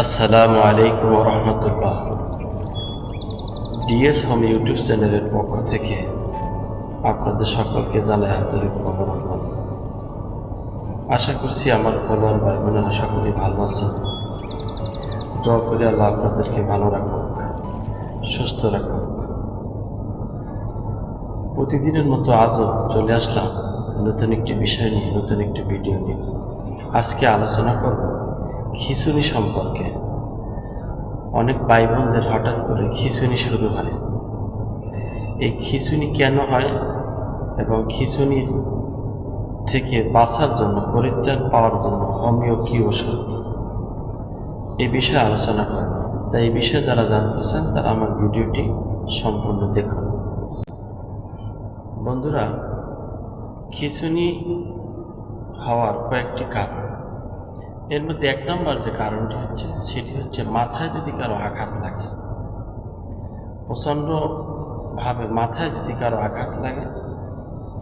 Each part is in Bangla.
আসসালামু আলাইকুম রহমতুল্লাহ। ডিএস হোম ইউটিউব চ্যানেলের পক্ষ থেকে আপনাদের সকলকে জানাই আন্তরিক অভিনন্দন। আশা করছি আমার পরিবার ভাই বোনেরা সকলেই ভালো আছেন। দোয়া করে আল্লাহ আপনাদেরকে ভালো রাখুক, সুস্থ রাখুক। প্রতিদিনের মতো আজও চলে আসলাম নতুন একটি বিষয় নিয়ে, নতুন একটি ভিডিও নিয়ে। আজকে আলোচনা করব খিচুড়ি সম্পর্কে। অনেক ভাই বোনদের হঠাৎ করে খিচুড়ি শুরু হয়। এই খিচুড়ি কেন হয় এবং খিচুড়ি থেকে বাঁচার জন্য, পরিত্রাণ পাওয়ার জন্য হোমিও কি ওষুধ এই বিষয়ে আলোচনা করব। তাই এই বিষয়ে যারা জানতে চান, তারা আমার ভিডিওটি সম্পূর্ণ দেখুন। বন্ধুরা, খিচুড়ি হওয়ার কয়েকটি কারণ। এর মধ্যে এক নম্বর যে কারণটি হচ্ছে, সেটি হচ্ছে মাথায় যদি কারও আঘাত লাগে, প্রচণ্ডভাবে মাথায় যদি কারও আঘাত লাগে,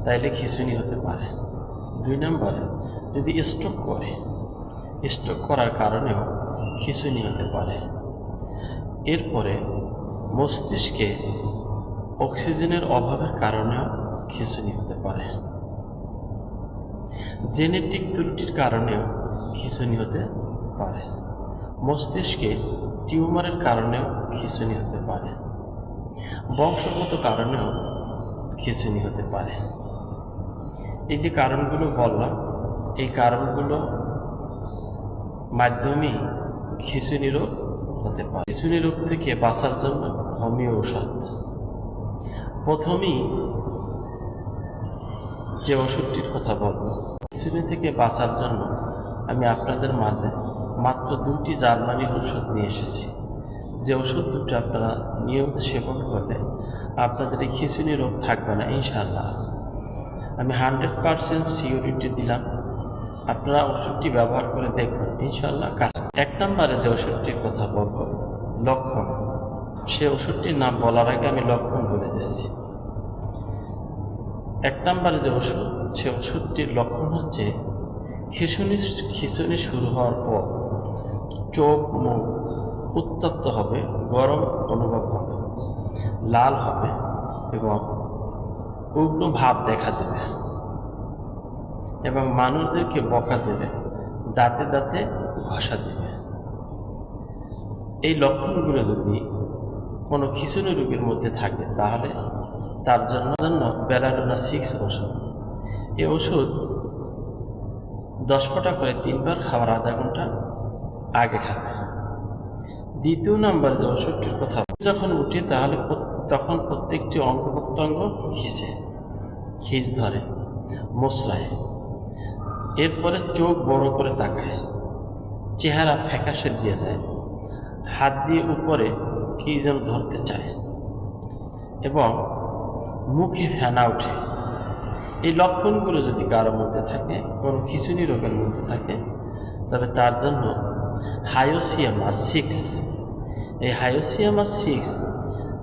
তাইলে খিচুড়ি হতে পারে। দুই নম্বরে, যদি স্ট্রোক করে স্ট্রোক করার কারণেও খিচুড়ি হতে পারে। এরপরে মস্তিষ্কে অক্সিজেনের অভাবের কারণেও খিচুড়ি হতে পারে। জেনেটিক ত্রুটির কারণেও খিচুনি হতে পারে। মস্তিষ্কে টিউমারের কারণেও খিচুনি হতে পারে। বংশগত কারণেও খিচুনি হতে পারে। এই যে কারণগুলো বললাম, এই কারণগুলো মাধ্যমেই খিচুনি রোগ হতে পারে। খিচুনি রোগ থেকে বাঁচার জন্য হোমিও ঔষধ। প্রথমেই যে ওষুধটির কথা বলব খিচুনি থেকে বাঁচার জন্য আমি আপনাদের মাঝে মাত্র দুটি জার্মানি ওষুধ নিয়ে এসেছি। যে ওষুধ দুটি আপনারা নিয়মিত সেবন করলে আপনাদের এই খিচুনি রোগ থাকবে না ইনশাল্লাহ আমি হান্ড্রেড পারসেন্ট সিউরিটি দিলাম। আপনারা ওষুধটি ব্যবহার করে দেখুন ইনশাল্লাহ কাজ। এক নম্বরে যে ওষুধটির কথা বলব, লক্ষণ। সে ওষুধটির নাম বলার আগে আমি লক্ষণ বলে দিচ্ছি। এক নম্বরে যে ওষুধ সে ওষুধটির লক্ষণ হচ্ছে খিচুনি খিচুনি শুরু হওয়ার পর চোখ মুখ উত্তপ্ত হবে, গরম অনুভব হবে, লাল হবে এবং উগ্র ভাব দেখা দেবে এবং মানুষদেরকে বকা দেবে, দাঁতে দাঁতে ঘষা দেবে। এই লক্ষণগুলো যদি কোনো খিচুনি রোগীর মধ্যে থাকে, তাহলে তার জন্য জন্য বেলাডোনা সিক্স ওষুধ। এই ওষুধ দশ ফোঁটা করে তিনবার খাওয়ার আধা ঘণ্টা আগে খাবে। দ্বিতীয় নাম্বার যে ওষুধটির কথা যখন উঠে তাহলে তখন প্রত্যেকটি অঙ্গ প্রত্যঙ্গ খিচে খিচ ধরে, মশলায়। এরপরে চোখ বড় করে তাকায়। চেহারা ফ্যাকাশে দিয়ে যায়। হাত দিয়ে উপরে কী যেন ধরতে চায়। এবং মুখে ফেনা ওঠে। এই লক্ষণগুলো যদি কারোর মধ্যে থাকে, কোনো খিচুনি রোগের মধ্যে থাকে, তবে তার জন্য হায়োসিয়ামা সিক্স। এই হায়োসিয়ামা সিক্স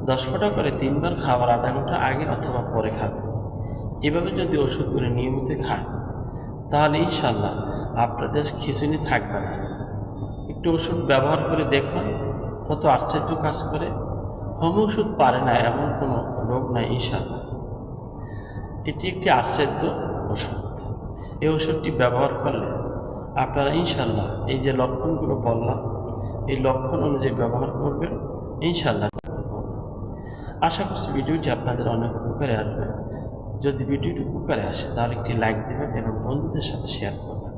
দশ ফোঁটা করে তিনবার খাবার আধা ঘণ্টা আগে অথবা পরে খাবে। এভাবে যদি ওষুধগুলো নিয়মিত খায়, তাহলে ইনশাল্লাহ আপনাদের খিচুনি থাকবে না। একটু ওষুধ ব্যবহার করে দেখুন, কত আশ্চর্য কাজ করে। হোম ওষুধ পারে না এমন কোনো রোগ নাই ইনশাল্লাহ এটি একটি আশ্চর্য ওষুধ এই ওষুধটি ব্যবহার করলে আপনারা ইনশাল্লাহ এই যে লক্ষণগুলো বললাম, এই লক্ষণ অনুযায়ী ব্যবহার করবেন ইনশাল্লাহ আশা করছি ভিডিওটি আপনাদের অনেক উপকারে আসবে। যদি ভিডিওটি উপকারে আসে, তাহলে একটি লাইক দেবেন এবং বন্ধুদের সাথে শেয়ার করবেন।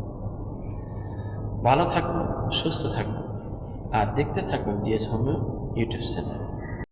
ভালো থাকুন, সুস্থ থাকুন, আর দেখতে থাকুন ডিএস হোমিও ইউটিউব চ্যানেল।